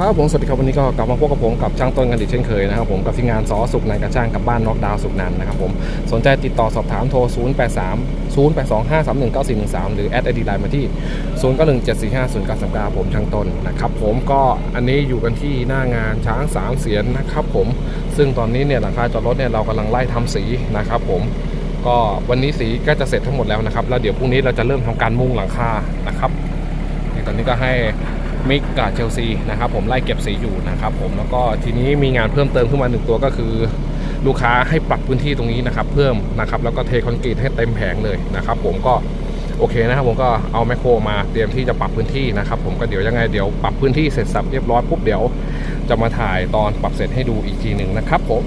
ครับผมสวัสดีครับวันนี้ก็กลับมาพบกับผมกับช่างต้นกันอีกเช่นเคยนะครับผมกับที่งานซอสุกในกระช่างกับบ้านน็อกดาวสุกนันนะครับผมสนใจติดต่อสอบถามโทร 0 8 3 0 8 2 5 3 1 9 4 1 3 หรือแอดไอดีไลน์มาที่ 0 9 1 7 4 5 0 9 3 9ผมช่างต้นนะครับผมก็อันนี้อยู่กันที่หน้างานช้างสามเสียนนะครับผมซึ่งตอนนี้เนี่ยหลังคาจอดรถเนี่ยเรากำลังไล่ทำสีนะครับผมก็วันนี้สีก็จะเสร็จทั้งหมดแล้วนะครับแล้วเดี๋ยวพรุ่งนี้เราจะเริ่มทำการมุงหลังคานะครับตอนนี้ก็ให้ มิกกับเชลซีนะครับผมไล่เก็บสีอยู่นะครับผมแล้วก็ทีนี้มีงานเพิ่มเติมขึ้นมาหนึ่งตัวก็คือ ลูกค้าให้ปรับพื้นที่ตรงนี้นะครับเพิ่มนะครับแล้วก็เทคอนกรีตให้เต็มแผงเลยนะครับผมก็โอเคนะครับผมก็เอาแมคโครมาเตรียมที่จะปรับพื้นที่นะครับผมก็เดี๋ยวยังไงเดี๋ยวปรับพื้นที่เสร็จสับเรียบร้อยปุ๊บเดี๋ยวจะมาถ่ายตอนปรับเสร็จให้ดูอีกทีหนึ่งนะครับผม